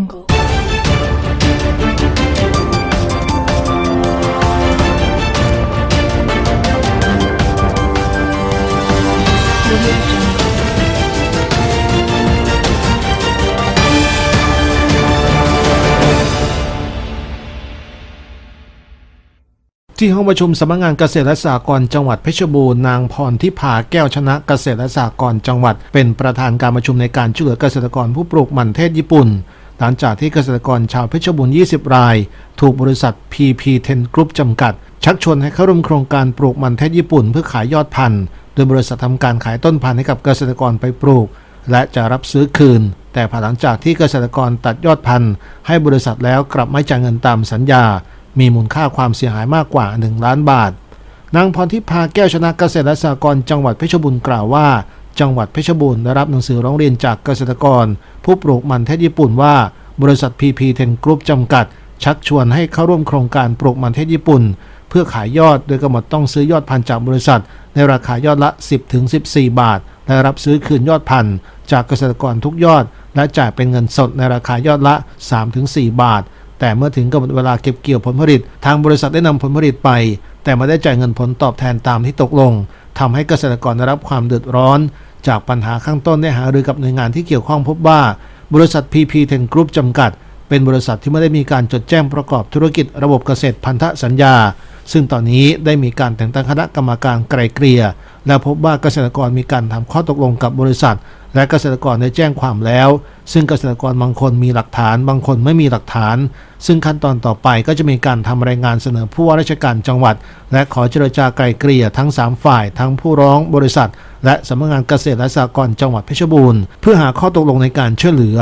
Jungle. Jungle. ที่ห้องประชุมสำนักงานเกษตรและสหกรณ์จังหวัดเพชรบูรณ์นางพรทิพาแก้วชนะเกษตรและสหกรณ์จังหวัด เป็นประธานการประชุมในการช่วยเหลือเกษตรกรผู้ปลูกมันเทศญี่ปุ่น หลังจากที่เกษตรกรชาวเพชรบูรณ์ 20 ราย ถูกบริษัท PP10 Group จำกัด ชักชวนให้เข้าร่วมโครงการปลูกมันเทศญี่ปุ่นเพื่อขายยอดพันธุ์ โดยบริษัททำการขายต้นพันธุ์ให้กับเกษตรกรไปปลูก และจะรับซื้อคืน แต่ภายหลังจากที่เกษตรกรตัดยอดพันธุ์ ให้บริษัทแล้วกลับไม่จ่ายเงินตามสัญญา มีมูลค่าความเสียหายมากกว่า 1 ล้านบาทนางพรทิพาแก้วชนะเกษตรและสหกรณ์จังหวัดเพชรบูรณ์กล่าวว่า จังหวัดเพชรบูรณ์ได้รับหนังสือร้องเรียนจากเกษตรกร ผู้ปลูกมันเทศญี่ปุ่นว่า บริษัท PP10 Group จำกัด ชักชวนให้เข้าร่วมโครงการปลูกมันเทศญี่ปุ่น เพื่อขายยอดโดยกำหนดต้องซื้อยอดพันธุ์จากบริษัท ในราคายอดละ 10-14 บาท และรับซื้อคืนยอดพันธุ์จากเกษตรกรทุกยอด และจ่ายเป็นเงินสดในราคายอดละ 3-4 บาทแต่เมื่อถึงกำหนดเวลาเก็บเกี่ยวผลผลิต ทางบริษัทได้นำผลผลิตไป แต่ไม่ได้จ่ายเงินผลตอบแทนตามที่ตกลงทำให้เกษตรกรได้รับความเดือดร้อน จากปัญหาข้างต้นได้หารือกับหน่วยงานที่เกี่ยวข้องพบว่า บริษัท PP10 Group จำกัด เป็นบริษัทที่ไม่ได้มีการจดแจ้งประกอบธุรกิจระบบเกษตรพันธสัญญา ซึ่งตอนนี้ได้มีการแต่งตั้งคณะกรรมการไกลเกลี่ยและพบว่าเกษตรกรมีการทำข้อตกลงกับบริษัท และเกษตรกรได้แจ้งความแล้ว ซึ่งเกษตรกรบางคนมีหลักฐาน บางคนไม่มีหลักฐาน ซึ่งขั้นตอนต่อไปก็จะมีการทำรายงานเสนอผู้ว่าราชการจังหวัด และขอเจรจาไกลเกลี่ยทั้ง 3 ฝ่าย ทั้งผู้ร้องบริษัท และสำนักงานเกษตรและสหกรณ์จังหวัดเพชรบูรณ์เพื่อหาข้อตกลงในการช่วยเหลือ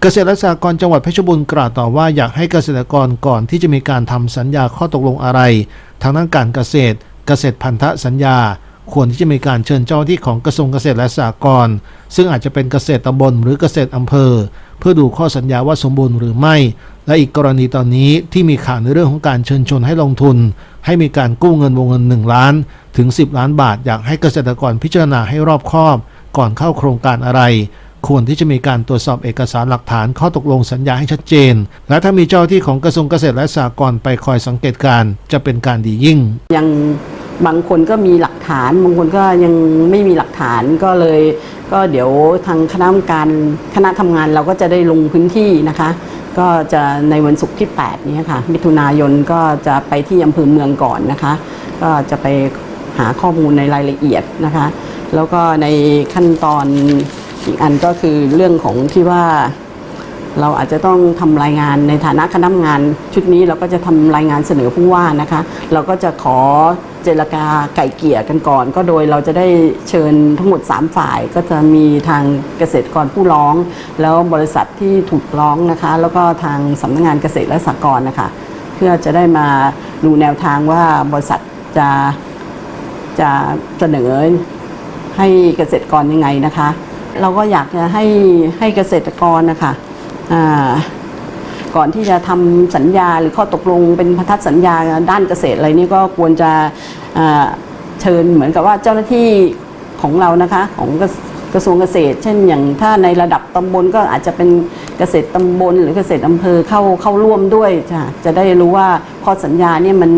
เกษตรและสหกรณ์จังหวัดเพชรบูรณ์กล่าวต่อว่าอยากให้เกษตรกรก่อนที่จะมีการทำสัญญาข้อตกลงอะไร ทางด้านการเกษตร เกษตรพันธสัญญา ควรที่จะมีการเชิญเจ้าหน้าที่ของกระทรวงเกษตรและสหกรณ์ซึ่งอาจจะเป็นเกษตรตำบลหรือเกษตรอำเภอ เพื่อดูข้อสัญญาว่าสมบูรณ์หรือไม่ และอีกกรณีตอนนี้ที่มีข่าวในเรื่องของการเชิญชวนให้ลงทุน ให้มีการกู้เงินวงเงิน 1 ล้าน ถึง 10 ล้านบาท อยากให้เกษตรกรพิจารณาให้รอบคอบ ก่อนเข้าโครงการอะไรควรที่จะมีการตรวจสอบเอกสารหลักฐานข้อตกลงสัญญาให้ชัดเจน และถ้ามีเจ้าหน้าที่ของกระทรวงเกษตรและสหกรณ์ไปคอยสังเกตการจะเป็นการดียิ่ง ยัง บางคนก็มีหลักฐาน บางคนก็ยังไม่มีหลักฐานก็เลย ก็เดี๋ยวทางคณะกรรมการคณะทำงานเราก็จะได้ลงพื้นที่นะคะ ก็จะในวันศุกร์ที่ 8 นี้ค่ะ มิถุนายนก็จะไปที่อำเภอเมืองก่อนนะคะ ก็จะไปหาข้อมูลในรายละเอียดนะคะ แล้วก็ในขั้นตอนอีกอันก็คือเรื่องของที่ว่าเราอาจจะต้องทำรายงานในฐานะคณะทำงาน ชุดนี้เราก็จะทำรายงานเสนอผู้ว่านะคะ เราก็จะขอ เจรจาไก่เกี่ยกันก่อน ก็โดยเราจะได้เชิญทั้งหมด 3 ฝ่าย ก็จะมีทางเกษตรกรผู้ร้อง แล้วบริษัทที่ถูกร้องนะคะ แล้วก็ทางสำนักงานเกษตรและสหกรณ์นะคะ เพื่อจะได้มาดูแนวทางว่าบริษัทจะจะเสนอให้เกษตรกรยังไงนะคะ เราก็อยากจะให้ให้เกษตรกรนะคะอ่า ก่อนที่จะทำสัญญาหรือข้อตกลงเป็นพันธสัญญาด้านเกษตรอะไรนี่ก็ควรจะเชิญเหมือนกับว่าเจ้าหน้าที่ของเรานะคะของกระกระทรวงเกษตร เช่นอย่างถ้าในระดับตำบลก็อาจจะเป็นเกษตรตำบล หรือเกษตรอำเภอเข้าเข้าร่วมด้วยจะจะได้รู้ว่าข้อสัญญาเนี่ยมัน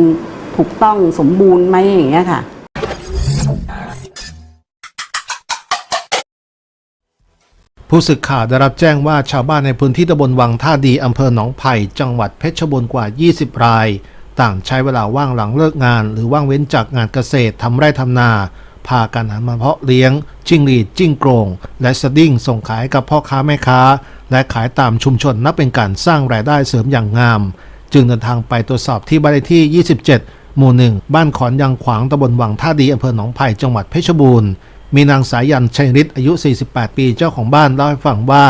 ถูกต้องสมบูรณ์ไหมอย่างเงี้ยค่ะ ผู้สื่อข่าวได้รับแจ้งว่าชาวบ้านในพื้นที่ตำบลวังท่าดีอำเภอหนองไผ่จังหวัดเพชรบูรณ์กว่า 20 ราย ต่างใช้เวลาว่างหลังเลิกงาน หรือว่างเว้นจากงานเกษตรทำไร่ทำนา พากันหันมาเพาะเลี้ยง จิ้งหรีดจิ้งโกรงและสดิ้งส่งขายกับพ่อค้าแม่ค้า และขายตามชุมชนนับเป็นการสร้างรายได้เสริมอย่างงาม จึงเดินทางไปตรวจสอบที่บ้านเลขที่ 27 หมู่หนึ่งบ้านขอนยางขวางตำบลวังท่าดีอำเภอหนองไผ่จังหวัดเพชรบูรณ์ มีนางสายันชัยฤทธิ์อายุ 48 ปีเจ้าของบ้านเล่าให้ฟังว่า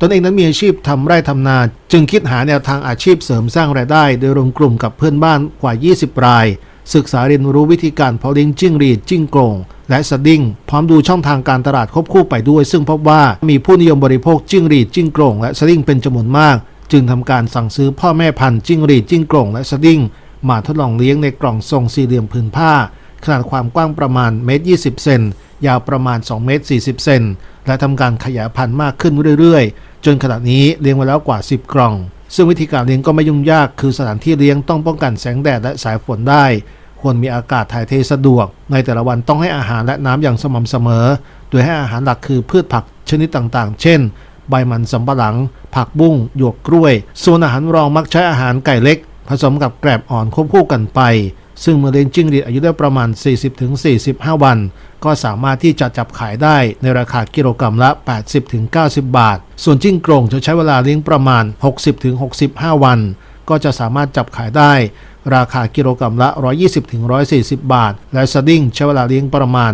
ตนเองนั้นมีอาชีพทำไร่ทำนา จึงคิดหาแนวทางอาชีพเสริมสร้างรายได้ โดยรวมกลุ่มกับเพื่อนบ้านกว่า 20 ราย ศึกษาเรียนรู้วิธีการเพาะเลี้ยงจิ้งรีดจิ้งโกงและสดิ้งพร้อมดูช่องทางการตลาดควบคู่ไปด้วย ซึ่งพบว่ามีผู้นิยมบริโภคจิ้งรีดจิ้งโกงและสดิ้งเป็นจำนวนมาก จึงทำการสั่งซื้อพ่อแม่พันธุ์จิ้งรีดจิ้งโกงและสดิ้งมาทดลองเลี้ยงในกล่องทรงสี่เหลี่ยมผืนผ้า ขนาดความกว้างประมาณเมตร20 เซน ยาวประมาณ2เมตร40 เซน และทำการขยายพันธุ์มากขึ้นเรื่อยๆ จนขณะนี้เลี้ยงไว้แล้วกว่า 10 กล่อง ซึ่งวิธีการเลี้ยงก็ไม่ยุ่งยาก คือสถานที่เลี้ยงต้องป้องกันแสงแดดและสายฝนได้ ควรมีอากาศถ่ายเทสะดวก ในแต่ละวันต้องให้อาหารและน้ำอย่างสม่ำเสมอ โดยให้อาหารหลักคือพืชผักชนิดต่างๆ เช่น ใบมันสำปะหลัง ผักบุ้ง หยวกกล้วย ส่วนอาหารรองมักใช้อาหารไก่เล็ก ผสมกับแกลบอ่อนควบคู่กันไป ซึ่งเมื่อเลี้ยงจิ้งหรีดอายุได้ประมาณ 40-45 วัน ก็สามารถที่จะจับขายได้ในราคากิโลกรัมละ 80-90 บาท ส่วนจิ้งโกร่งจะใช้เวลาเลี้ยงประมาณ 60-65 วัน ก็จะสามารถจับขายได้ ราคากิโลกรัมละ 120-140 บาท และสดิ้งใช้เวลาเลี้ยงประมาณ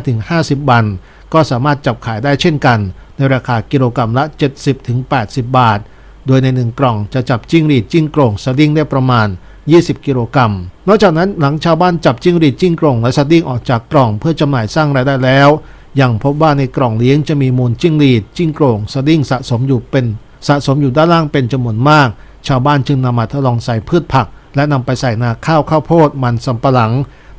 45-50 วัน ก็สามารถจับขายได้เช่นกัน ในราคากิโลกรัมละ 70-80 บาท โดยในหนึ่งกล่องจะจับจิ้งหรีดจิ้งโกร่งสดิ้งได้ประมาณ 20 กิโลกรัม นอกจากนั้นหลังชาวบ้านจับจิ้งหรีดจิ้งโกร่งและสดิ้งออกจากกล่องเพื่อจำหน่ายสร้างรายได้แล้ว ยังพบว่าในกล่องเลี้ยงจะมีมูลจิ้งหรีดจิ้งโกร่งสดิ้งสะสมอยู่เป็นสะสมอยู่ด้านล่างเป็นจำนวนมาก ชาวบ้านจึงนำมาทดลองใส่พืชผัก และนำไปใส่นาข้าวข้าวโพดมันสำปะหลัง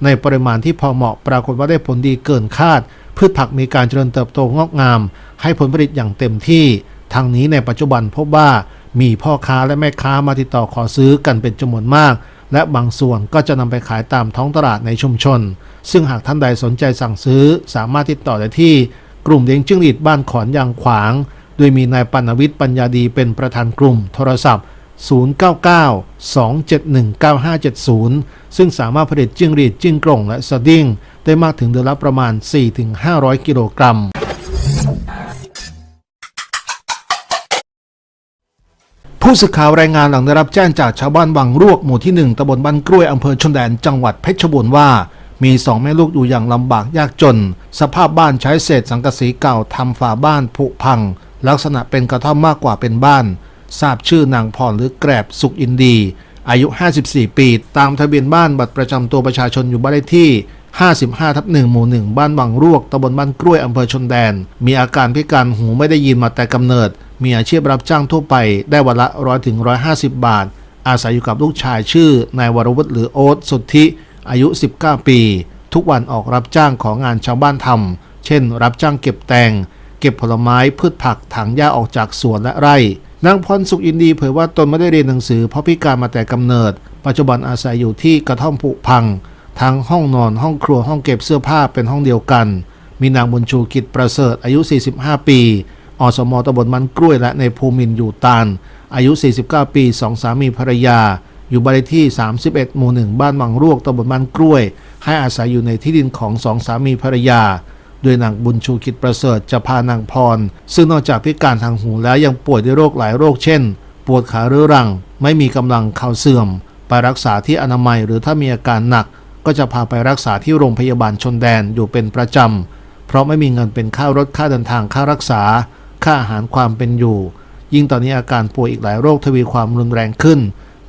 ในปริมาณที่พอเหมาะปรากฏว่าได้ผลดีเกินคาด พืชผักมีการเจริญเติบโตงอกงาม ให้ผลผลิตอย่างเต็มที่ทางนี้ในปัจจุบันพบว่า มีพ่อค้าและแม่ค้ามาติดต่อขอซื้อกันเป็นจำนวนมาก และบางส่วนก็จะนำไปขายตามท้องตลาดในชุมชน ซึ่งหากท่านใดสนใจสั่งซื้อ สามารถติดต่อได้ที่กลุ่มเลี้ยงจิ้งหรีดบ้านขอนยางขวาง โดยมีนายปัณวิทย์ปัญญาดีเป็นประธานกลุ่ม โทรศัพท์ 099-271-9570 ซึ่งสามารถผลิตจิ้งหรีดจิ้งโกร่งและสดิ้งได้มากถึงเดือนละประมาณ 4-500 กิโลกรัม ผู้สื่อข่าวรายงานหลังได้รับแจ้งจากชาวบ้านวังรวกหมู่ที่ 1ตำบลบ้านกล้วยอำเภอชนแดนจังหวัดเพชรบูรณ์ว่า มีสองแม่ลูกอยู่อย่างลำบากยากจน สภาพบ้านใช้เศษสังกะสีเก่าทำฝาบ้านผุพัง ลักษณะเป็นกระท่อมมากกว่าเป็นบ้าน ทราบชื่อนางพรหรือแกรบสุขอินดี อายุ 54 ปี ตามทะเบียนบ้านบัตรประจำตัวประชาชนอยู่บ้านเลขที่ 55ทับ1หมู่ 1 บ้านวังรวกตำบลบ้านกล้วยอำเภอชนแดน มีอาการพิการหูไม่ได้ยินมาแต่กำเนิด มีอาชีพรับจ้างทั่วไปได้วันละร้อยถึงร้อยห้าสิบบาท อาศัยอยู่กับลูกชายชื่อ นายวรวุฒิหรือโอ๊ตสุทธิ อายุ 19 ปี ทุกวันออกรับจ้างของงานชาวบ้านทำเช่น รับจ้างเก็บแตง เก็บผลไม้พืชผักถังหญ้าออกจากสวนและไร่ นางพรสุขอินดีเผยว่าตนไม่ได้เรียนหนังสือเพราะพิการมาแต่กำเนิด ปัจจุบันอาศัยอยู่ที่กระท่อมผุพัง ทั้งห้องนอนห้องครัวห้องเก็บเสื้อผ้าเป็นห้องเดียวกัน มีนางบุญชูกิจประเสริฐอายุ 45 ปี อสมตำบลมันกล้วยและในภูมินอยู่ตาน อายุ 49 ปีสองสามีภรรยา อยู่บ้านเลขที่ 31 หมู่1บ้านวังรวกตำบลมันกล้วย ให้อาศัยอยู่ในที่ดินของสองสามีภรรยาโดยนางบุญชูกิจประเสริฐจะพานางพร ซึ่งนอกจากพิการทางหูแล้วยังป่วยด้วยโรคหลายโรคเช่น ปวดขาเรื้อรัง ไม่มีกำลังเข่าเสื่อม ไปรักษาที่อนามัยหรือถ้ามีอาการหนัก ก็จะพาไปรักษาที่โรงพยาบาลชนแดนอยู่เป็นประจำ เพราะไม่มีเงินเป็นค่ารถค่าเดินทางค่ารักษา ค่าอาหารความเป็นอยู่ ยิ่งตอนนี้อาการป่วยอีกหลายโรคทวีความรุนแรงขึ้น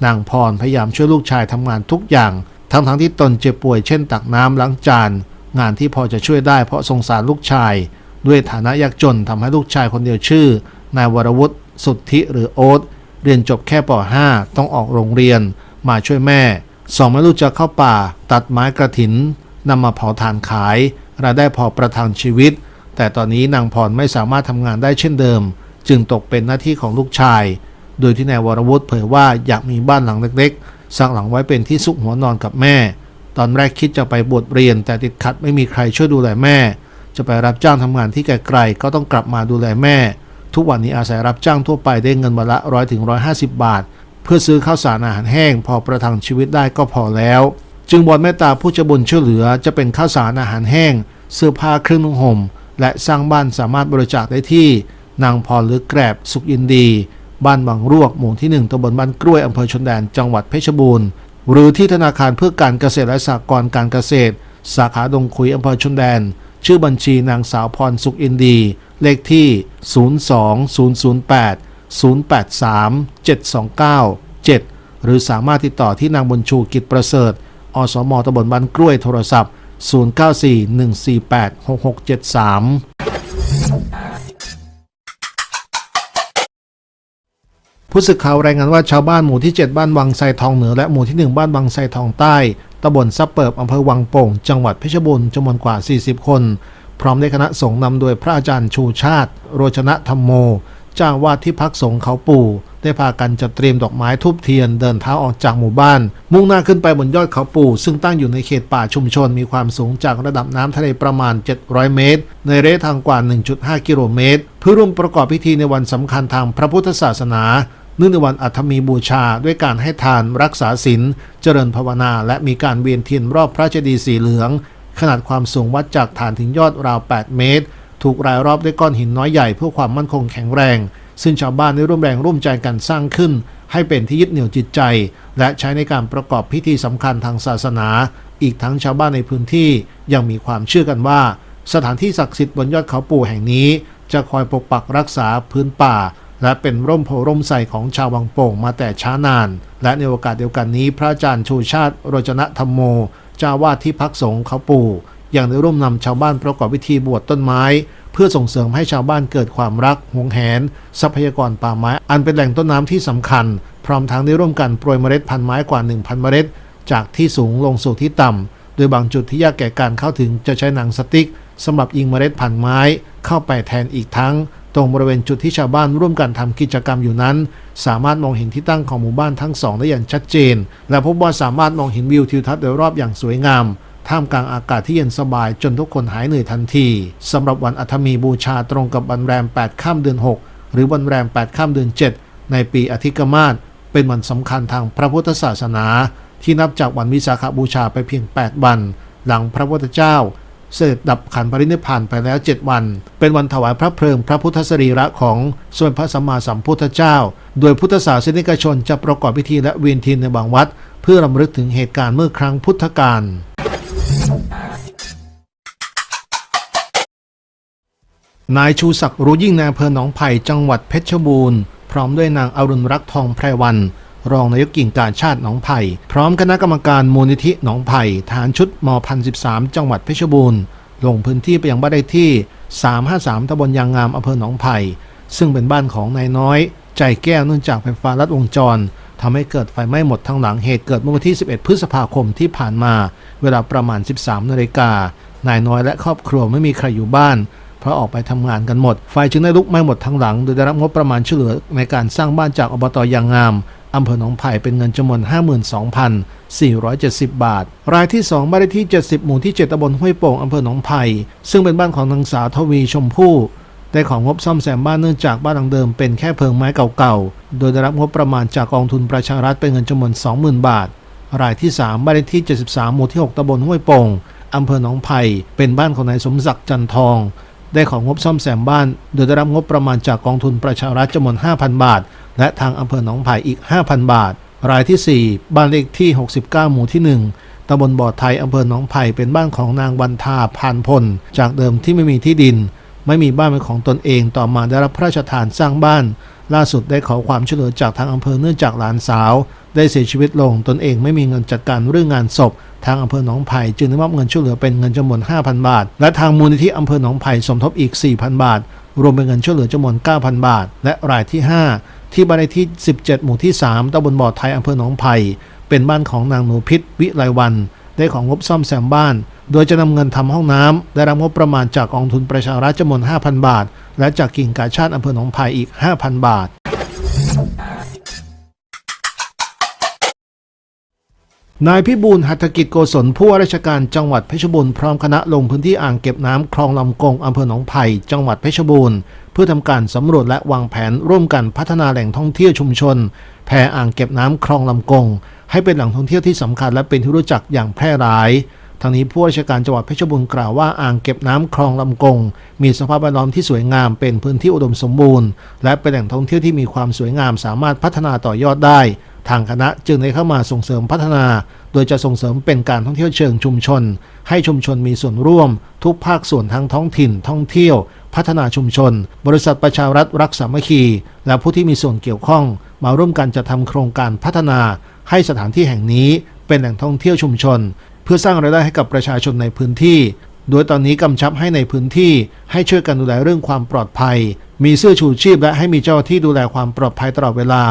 นางพรพยายามช่วยลูกชายทำงานทุกอย่าง ทั้งทั้งๆที่ตนเจ็บป่วยเช่นตักน้ำล้างจาน งานที่พอจะช่วยได้เพราะสงสารลูกชาย ด้วยฐานะยากจนทำให้ลูกชายคนเดียวชื่อ นายวรวุฒิสุทธิหรือโอ๊ตเรียนจบแค่ป .5 ต้องออกโรงเรียน มาช่วยแม่ สองแม่ลูกจะเข้าป่า ตัดไม้กระถินนำมาเผาถ่านขายรายได้พอประทังชีวิต แต่ตอนนี้นางพรไม่สามารถทำงานได้เช่นเดิม จึงตกเป็นหน้าที่ของลูกชาย โดยที่นายวรวุฒิเผยว่าอยากมีบ้านหลังเล็กๆสร้างหลังไว้เป็นที่ซุกหัวนอนกับแม่ ตอนแรกคิดจะไปบวชเรียน แต่ติดขัดไม่มีใครช่วยดูแลแม่ จะไปรับจ้างทำงานที่ไกลๆก็ต้องกลับมาดูแลแม่ ทุกวันนี้อาศัยรับจ้างทั่วไปได้เงินวันละร้อยถึงร้อยห้าสิบบาท เพื่อซื้อข้าวสารอาหารแห้ง พอประทังชีวิตได้ก็พอแล้ว จึงบอนแม่ตาผู้จะบุญช่วยเหลือจะเป็นข้าวสารอาหารแห้ง เสื้อผ้าเครื่องนุ่งห่ม และสร้างบ้านสามารถบริจาคได้ที่ นางพรหรือแกรบสุขยินดี บ้านบางรวกหมู่ที่ 1ตำบลบ้านกล้วยอำเภอชนแดนจังหวัดเพชรบูรณ์ หรือที่ธนาคารเพื่อการเกษตรและสหกรณ์การเกษตร สาขาดงคุยอำเภอชนแดน ชื่อบัญชีนางสาวพรสุขอินดี เลขที่ 02008 083 729 7 หรือสามารถติดต่อที่นางบุญชูกิจประเสริฐ อสมตำบลบ้านกล้วยโทรศัพท์ 0941486673ผู้สื่อข่าวรายงานว่าชาวบ้านหมู่ที่ 7 บ้านวังไซทองเหนือและหมู่ที่ 1 บ้านวังไซทองใต้ตำบลซับเปิบอำเภอวังโป่ง จังหวัดเพชรบูรณ์จำนวนกว่า 40 คน พร้อมด้วยคณะสงฆ์นำโดยพระอาจารย์ชูชาติ โรจนะธรรมโมจ้างวาดที่พักสงฆ์เขาปู่ ได้พากันจัดเตรียมดอกไม้ทูบเทียนเดินเท้าออกจากหมู่บ้าน มุ่งหน้าขึ้นไปบนยอดเขาปู่ ซึ่งตั้งอยู่ในเขตป่าชุมชนมีความสูงจากระดับน้ำทะเลประมาณ 700 เมตร ในระยะทางกว่า 1.5 กิโลเมตร เพื่อร่วมประกอบพิธีในวันสำคัญทางพระพุทธศาสนาเนื่องในวันอัฐมีบูชาด้วยการให้ทานรักษาศีลเจริญภาวนา และมีการเวียนเทียนรอบพระเจดีย์สีเหลือง ขนาดความสูงวัดจากฐานถึงยอดราว 8 เมตร ถูกรายรอบด้วยก้อนหินน้อยใหญ่เพื่อความมั่นคงแข็งแรง ซึ่งชาวบ้านได้ร่วมแรงร่วมใจกันสร้างขึ้น ให้เป็นที่ยึดเหนี่ยวจิตใจ และใช้ในการประกอบพิธีสำคัญทางศาสนา อีกทั้งชาวบ้านในพื้นที่ยังมีความเชื่อกันว่า สถานที่ศักดิ์สิทธิ์บนยอดเขาปู่แห่งนี้ จะคอยปกปักรักษาพื้นป่า และเป็นร่มโพร่มใสของชาววังโป่งมาแต่ช้านาน และในโอกาสเดียวกันนี้พระอาจารย์ชูชาติโรจนะธรรมโมเจ้าวาดที่พักสงฆ์เขาปู่ ยังได้ร่วมนำชาวบ้านประกอบพิธีบวชต้นไม้ เพื่อส่งเสริมให้ชาวบ้านเกิดความรักหวงแหน ทรัพยากรป่าไม้ อันเป็นแหล่งต้นน้ำที่สำคัญ พร้อมทั้งได้ร่วมกันโปรยเมล็ดพันธุ์ไม้กว่า 1,000 เมล็ด จากที่สูงลงสู่ที่ต่ำโดยบางจุดที่ยากแก่การเข้าถึงจะใช้หนังสติ๊กสำหรับยิงเมล็ดพันธุ์ไม้ เข้าไปแทนอีกทั้ง ตรงบริเวณจุดที่ชาวบ้านร่วมกันทำกิจกรรมอยู่นั้น สามารถมองเห็นที่ตั้งของหมู่บ้านทั้งสองได้อย่างชัดเจน และพบว่าสามารถมองเห็นวิวทิวทัศน์โดยรอบอย่างสวยงาม ท่ามกลางอากาศที่เย็นสบายจนทุกคนหายเหนื่อยทันทีสำหรับวันอัฐมีบูชาตรงกับวันแรม8ค่ำเดือน 6 หรือวันแรม8ค่ำเดือน 7 ในปีอธิกมาศเป็นวันสำคัญทางพระพุทธศาสนา ที่นับจากวันวิสาขบูชาไปเพียง 8 วัน หลังพระพุทธเจ้า เสด็จดับขันปรินิพพานไปแล้ว 7 วัน เป็นวันถวายพระเพลิงพระพุทธสรีระของสมเด็จพระสัมมาสัมพุทธเจ้า โดยพุทธศาสนิกชนจะประกอบพิธีและเวียนเทียนในบางวัด เพื่อรำลึกถึงเหตุการณ์เมื่อครั้งพุทธกาล นายชูศักดิ์รู้ยิ่งในอำเภอหนองไผ่จังหวัดเพชรบูรณ์ พร้อมด้วยนางอรุณรักทองไพรวัน รองนายกกิ่งการชาติหนองไผ่พร้อมคณะกรรมการมูลนิธิหนองไผ่ฐานชุดมพันสิบสามจังหวัดเพชรบูรณ์ลงพื้นที่ไปยังบ้านเลขที่ 353ตำบลยางงามอำเภอหนองไผ่ซึ่งเป็นบ้านของนายน้อย ใจแก้วเนื่องจากไฟฟ้าลัดวงจรทำให้เกิดไฟไหม้หมดทั้งหลังเหตุเกิดเมื่อวันที่ 11 พฤษภาคมที่ผ่านมา เวลาประมาณ 13นาฬิกานายน้อยและครอบครัวไม่มีใครอยู่บ้าน เพราะออกไปทำงานกันหมด ไฟจึงได้ลุกไหม้หมดทั้งหลัง โดยได้รับงบประมาณช่วยเหลือในการสร้างบ้านจากอบตยางงามอำเภอหนองไผ่เป็นเงินจำนวน 52,470 บาท รายที่ 2 บ้านเลขที่ 70 หมู่ที่ 7ตำบลห้วยโป่งอำเภอหนองไผ่ซึ่งเป็นบ้านของนางสาวทวีชมพู่ได้ของงบซ่อมแซมบ้านเนื่องจากบ้านหลังเดิมเป็นแค่เพิงไม้เก่าๆ โดยได้รับงบประมาณจากกองทุนประชารัฐเป็นเงินจำนวน 20,000 บาท รายที่ 3 บ้านเลขที่ 73 หมู่ที่ 6ตำบลห้วยโป่งอำเภอหนองไผ่เป็นบ้านของนายสมศักดิ์จันทอง ได้ของงบซ่อมแซมบ้าน โดยได้รับงบประมาณจากกองทุนประชารัฐจำนวน 5,000 บาท และทางอำเภอหนองไผ่อีก 5,000 บาท รายที่ 4 บ้านเลขที่ 69 หมู่ที่ 1ตำบลบ่อไทยอำเภอหนองไผ่เป็นบ้านของนางวันทาพานพล จากเดิมที่ไม่มีที่ดิน ไม่มีบ้านเป็นของตนเองต่อมาได้รับพระราชทานสร้างบ้าน ล่าสุดได้ขอความช่วยเหลือจากทางอำเภอเนื่องจากหลานสาว ได้เสียชีวิตลงตนเองไม่มีเงินจัดการเรื่องงานศพ ทางอำเภอหนองไผ่จึงได้มอบเงินช่วยเหลือเป็นเงินจำนวน 5,000 บาท และทางมูลนิธิอำเภอหนองไผ่สมทบอีก 4,000 บาท รวมเป็นเงินช่วยเหลือจำนวน 9,000 บาท และรายที่ 5 ที่บ้านเลขที่ 17 หมู่ที่ 3ตำบลบ่อไทยอำเภอหนองไผ่เป็นบ้านของนางหนูพิษวิไลวัน ได้ของงบซ่อมแซมบ้าน โดยจะนำเงินทำห้องน้ำได้รับงบประมาณจากกองทุนประชารัฐจำนวน 5,000 บาท และจากกิ่งกาชาติอำเภอหนองไผ่อีก 5,000 บาท นายพิบูลหัตถกิจโกศลผู้ว่าราชการจังหวัดเพชรบูรณ์พร้อมคณะลงพื้นที่อ่างเก็บน้ำคลองลำกงอำเภอหนองไผ่จังหวัดเพชรบูรณ์เพื่อทำการสำรวจและวางแผนร่วมกันพัฒนาแหล่งท่องเที่ยวชุมชนแพอ่างเก็บน้ำคลองลำกง ให้เป็นแหล่งท่องเที่ยวที่สำคัญและเป็นที่รู้จักอย่างแพร่หลายทางนี้ผู้ว่าราชการจังหวัดเพชรบูรณ์กล่าวว่าอ่างเก็บน้ำคลองลำกง มีสภาพแวดล้อมที่สวยงามเป็นพื้นที่อุดมสมบูรณ์ และเป็นแหล่งท่องเที่ยวที่มีความสวยงามสามารถพัฒนาต่อยอดได้ ทางคณะจึงได้เข้ามาส่งเสริมพัฒนา โดยจะส่งเสริมเป็นการท่องเที่ยวเชิงชุมชน ให้ชุมชนมีส่วนร่วม ทุกภาคส่วนทั้งท้องถิ่น ท่องเที่ยว พัฒนาชุมชน บริษัทประชารัฐรักสามัคคี และผู้ที่มีส่วนเกี่ยวข้อง มาร่วมกันจะทำโครงการพัฒนา ให้สถานที่แห่งนี้เป็นแหล่งท่องเที่ยวชุมชน เพื่อสร้างรายได้ให้กับประชาชนในพื้นที่โดยตอนนี้กำชับให้ในพื้นที่ให้ช่วยกันดูแลเรื่องความปลอดภัย มีเสื้อชูชีพและให้มีเจ้าหน้าที่ดูแลความปลอดภัยตลอดเวลา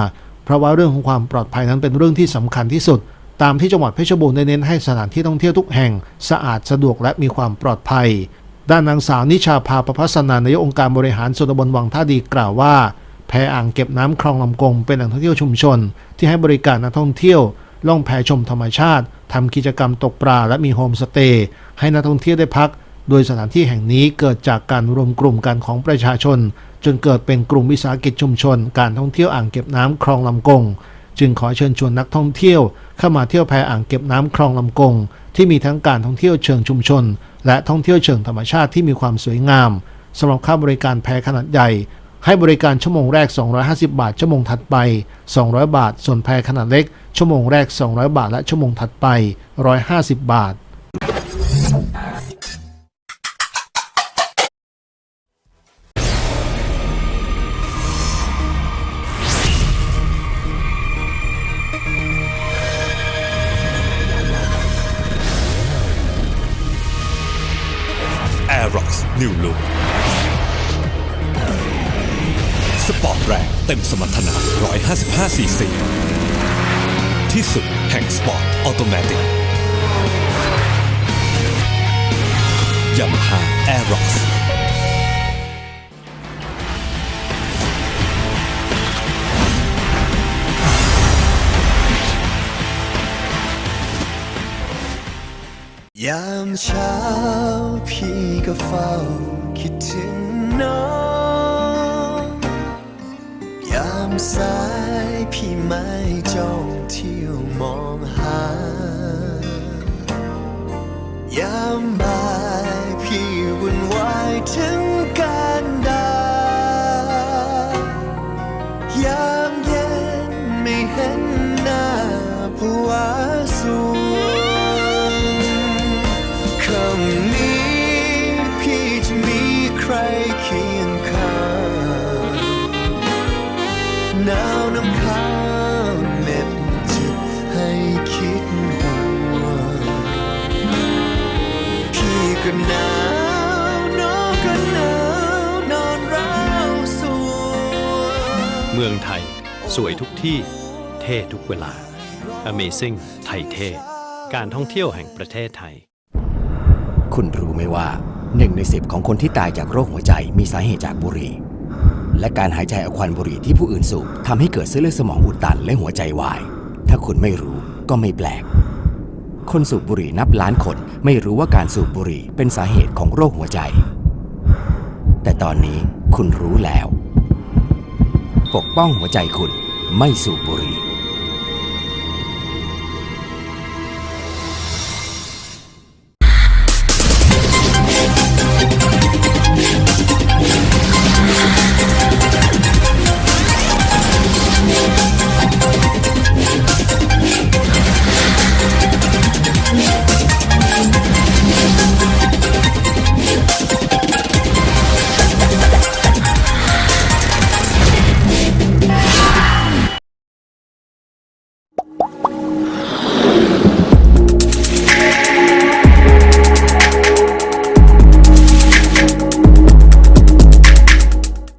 ราะว่าเรื่องของความปลอดภัยนั้นเป็นเรื่องที่สำคัญที่สุด ตามที่จังหวัดเพชรบูรณ์ได้เน้นให้สถานที่ท่องเที่ยวทุกแห่ง สะอาดสะดวกและมีความปลอดภัย ด้านนางสาวนิชาภาประพัสนานายกองค์การบริหารส่วนตำบลวังท่าดีกล่าวว่า แพอ่างเก็บน้ำคลองลำกงเป็นแหล่งท่องเที่ยวชุมชน ที่ให้บริการนักท่องเที่ยวล่องแพชมธรรมชาติทำกิจกรรมตกปลาและมีโฮมสเตย์ให้นักท่องเที่ยวได้พัก โดยสถานที่แห่งนี้เกิดจากการรวมกลุ่มกันของประชาชน จนเกิดเป็นกลุ่มวิสาหกิจชุมชน การท่องเที่ยวอ่างเก็บน้ำคลองลำกง จึงขอเชิญชวนนักท่องเที่ยว เข้ามาเที่ยวแพอ่างเก็บน้ำคลองลำกง ที่มีทั้งการท่องเที่ยวเชิงชุมชน และท่องเที่ยวเชิงธรรมชาติที่มีความสวยงามสำหรับค่าบริการแพขนาดใหญ่ ให้บริการชั่วโมงแรก 250 บาทชั่วโมงถัดไป 200 บาท ส่วนแพขนาดเล็ก ชั่วโมงแรก 200 บาทและชั่วโมงถัดไป 150 บาท Aerox ยามเช้าพี่ก็เฝ้าคิดถึงน้อง ยามสายพี่ไม่จ้องเที่ยวมองหายามบ่าย ว มืองไทย สวยทุกที่ เท่ทุกเวลา Amazing ไทยเท่ การท่องเที่ยวแห่งประเทศไทย คุณรู้ไหมว่าหนึ่งในสิบของคนที่ตายจากโรคหัวใจมีสาเหตุจากบุหรี่ และการหายใจเอาควันบุหรี่ที่ผู้อื่นสูบทำให้เกิดเส้นเลือดสมองอุดตันและหัวใจวาย ถ้าคุณไม่รู้ก็ไม่แปลก คนสูบบุหรี่นับล้านคนไม่รู้ว่าการสูบบุหรี่เป็นสาเหตุของโรคหัวใจ แต่ตอนนี้คุณรู้แล้ว ปกป้องหัวใจคุณ ไม่สูบบุหรี่